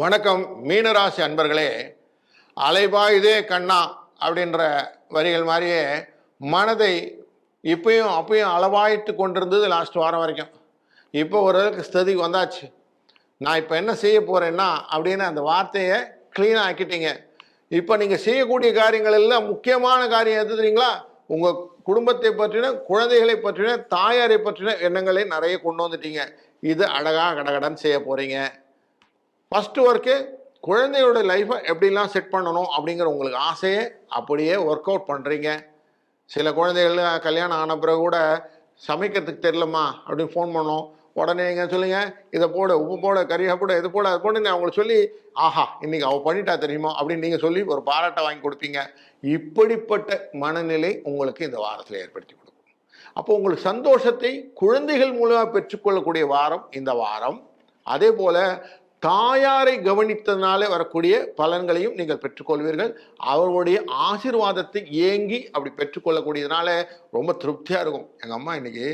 வணக்கம் மீனராசி அன்பர்களே. அலைபாயுதே கண்ணா அப்படின்ற வரிகள் மாதிரியே மனதை இப்பயும் அப்பயும் அளவாயிட்டு கொண்டிருந்தது லாஸ்ட் வாரம் வரைக்கும். இப்போ ஓரளவுக்கு ஸ்திதிக்கு வந்தாச்சு. நான் இப்போ என்ன செய்ய போகிறேன்னா அப்படின்னு அந்த வார்த்தையை க்ளீனாக ஆக்கிட்டீங்க. இப்போ நீங்கள் செய்யக்கூடிய காரியங்கள் எல்லாம் முக்கியமான காரியம் எது தெரியுங்களா? உங்கள் குடும்பத்தை பற்றின குழந்தைகளை பற்றின தாயாரை பற்றின எண்ணங்களை நிறைய கொண்டு வந்துட்டீங்க. இது அழகாக கடகடன் செய்ய போகிறீங்க ஃபஸ்ட்டு ஒர்க்கு குழந்தையோட லைஃப்பை எப்படிலாம் செட் பண்ணணும் அப்படிங்கிற உங்களுக்கு ஆசையே அப்படியே ஒர்க் அவுட் பண்ணுறீங்க சில குழந்தைகள் கல்யாணம் ஆன பிறகு கூட சமைக்கிறதுக்கு தெரியலம்மா அப்படின்னு ஃபோன் பண்ணோம். உடனே நீங்கள் சொல்லுங்க இதை போடு உப்பு போட கறியாக போட இது போட அது போடுன்னு அவங்களுக்கு சொல்லி ஆஹா இன்னைக்கு அவள் பண்ணிட்டா தெரியுமா? அப்படின்னு நீங்கள் சொல்லி ஒரு பாராட்டை வாங்கி கொடுப்பீங்க. இப்படிப்பட்ட மனநிலை உங்களுக்கு இந்த வாரத்தில் ஏற்படுத்தி கொடுக்கும். அப்போ உங்களுக்கு சந்தோஷத்தை குழந்தைகள் மூலமாக பெற்றுக்கொள்ளக்கூடிய வாரம் இந்த வாரம். அதே போல் தாயாரை கவனித்ததுனால வரக்கூடிய பலன்களையும் நீங்கள் பெற்றுக்கொள்வீர்கள். அவர்களுடைய ஆசீர்வாதத்தை ஏங்கி அப்படி பெற்றுக்கொள்ளக்கூடியதுனால ரொம்ப திருப்தியாக இருக்கும். எங்கள் அம்மா இன்றைக்கி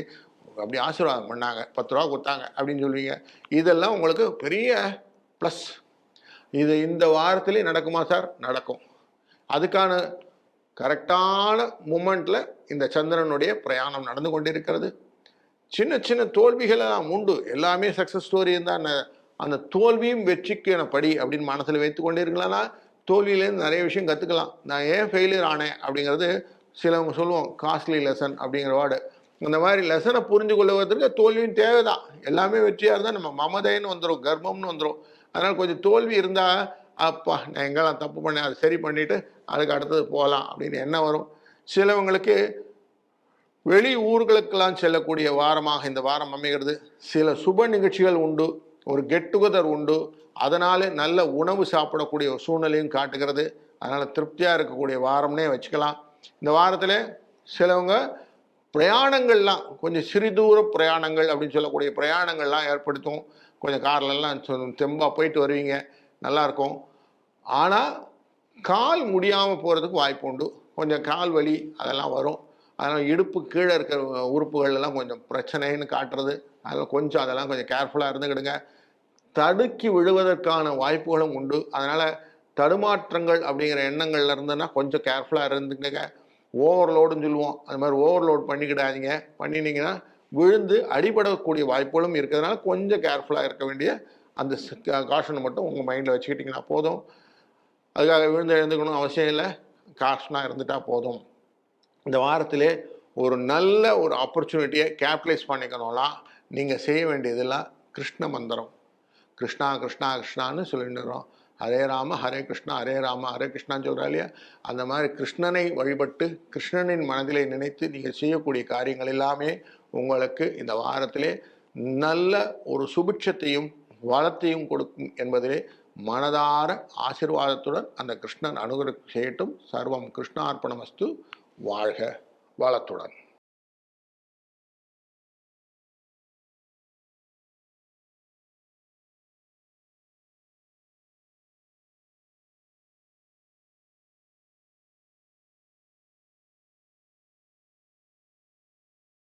அப்படி ஆசீர்வாதம் பண்ணாங்க. பத்து ரூபா கொடுத்தாங்க அப்படின்னு சொல்லுவீங்க இதெல்லாம் உங்களுக்கு பெரிய ப்ளஸ் இது இந்த வாரத்திலே நடக்குமா சார்? நடக்கும். அதுக்கான கரெக்டான மூமெண்ட்டில் இந்த சந்திரனுடைய பிரயாணம் நடந்து கொண்டிருக்கிறது. சின்ன சின்ன தோல்விகளெல்லாம் உண்டு. எல்லாமே சக்ஸஸ் ஸ்டோரி தான். அந்த தோல்வியும் வெற்றிக்கான படி அப்படின்னு மனசில் வைத்து கொண்டிருக்கலாம்னா தோல்வியிலேருந்து நிறைய விஷயம் கற்றுக்கலாம் நான் ஏன் ஃபெயிலியர் ஆனேன் அப்படிங்கிறது சிலவங்க சொல்லுவோம் காஸ்ட்லி லெசன் அப்படிங்கிற வேர்டு இந்த மாதிரி லெசனை புரிஞ்சு கொள்வதற்கு தோல்வியும் தேவைதான். எல்லாமே வெற்றியாக இருந்தால் நம்ம மமதைன்னு வந்துடும் கர்ப்பம்னு வந்துடும் அதனால் கொஞ்சம் தோல்வி இருந்தால் அப்பா நான் எங்கெல்லாம் தப்பு பண்ணேன் அதை சரி பண்ணிவிட்டு அதுக்கு அடுத்தது போகலாம் அப்படின்னு என்ன வரும். சிலவங்களுக்கு வெளி ஊர்களுக்கெல்லாம் செல்லக்கூடிய வாரமாக இந்த வாரம் அமைகிறது. சில சுப நிகழ்ச்சிகள் உண்டு. ஒரு கெட் டுகெதர் உண்டு. அதனால் நல்ல உணவு சாப்பிடக்கூடிய ஒரு சூழ்நிலையும் காட்டுகிறது. அதனால் திருப்தியாக இருக்கக்கூடிய வாரம்னே வச்சுக்கலாம். இந்த வாரத்தில் சிலவங்க பிரயாணங்கள்லாம் கொஞ்சம் சிறிதூர பிரயாணங்கள் அப்படின்னு சொல்லக்கூடிய பிரயாணங்கள்லாம் ஏற்படுத்தும். கொஞ்சம் கார்லெல்லாம் தெம்பாக போயிட்டு வருவீங்க. நல்லாயிருக்கும். ஆனால் கால் முடியாமல் போகிறதுக்கு வாய்ப்பு உண்டு. கொஞ்சம் கால் வலி அதெல்லாம் வரும். அதனால் இடுப்பு கீழே இருக்கிற உறுப்புகள் எல்லாம் கொஞ்சம் பிரச்சனைன்னு காட்டுறது. அதில் கொஞ்சம் அதெல்லாம் கொஞ்சம் கேர்ஃபுல்லாக இருந்துக்கிடுங்க. தடுக்கி விழுவதற்கான வாய்ப்புகளும் உண்டு. அதனால் தடுமாற்றங்கள் அப்படிங்கிற எண்ணங்கள்ல இருந்ததுன்னா கொஞ்சம் கேர்ஃபுல்லாக இருந்துக்கங்க ஓவர்லோடுன்னு சொல்லுவோம். அது மாதிரி ஓவர்லோட் பண்ணிக்கிடாதீங்க. பண்ணினீங்கன்னா விழுந்து அடிபடக்கூடிய வாய்ப்புகளும் இருக்கிறதுனால கொஞ்சம் கேர்ஃபுல்லாக இருக்க வேண்டிய அந்த காஷனை மட்டும் உங்கள் மைண்டில் வச்சுக்கிட்டிங்கன்னா போதும். அதுக்காக விழுந்து எழுந்துக்கணும் அவசியம் இல்லை. காஷனாக இருந்துட்டால் போதும். இந்த வாரத்திலே ஒரு நல்ல ஒரு ஆப்பர்ச்சுனிட்டியை கேபிட்டலைஸ் பண்ணிக்கணும்னா நீங்கள் செய்ய வேண்டியதெல்லாம் கிருஷ்ண மந்திரம். கிருஷ்ணா கிருஷ்ணா கிருஷ்ணான்னு சொல்லிட்டுறோம் ஹரே ராம ஹரே கிருஷ்ணா ஹரே ராம ஹரே கிருஷ்ணான்னு சொல்கிறா இல்லையா? அந்த மாதிரி கிருஷ்ணனை வழிபட்டு கிருஷ்ணனின் மனதிலே நினைத்து நீங்கள் செய்யக்கூடிய காரியங்கள் எல்லாமே உங்களுக்கு இந்த வாரத்திலே நல்ல ஒரு சுபிட்சத்தையும் வளத்தையும் கொடுக்கும் என்பதிலே மனதார ஆசிர்வாதத்துடன் அந்த கிருஷ்ணன் அனுகிரகம் செய்யட்டும். சர்வம் கிருஷ்ணார்ப்பணமஸ்து. வாழ்க வளத்துடன்.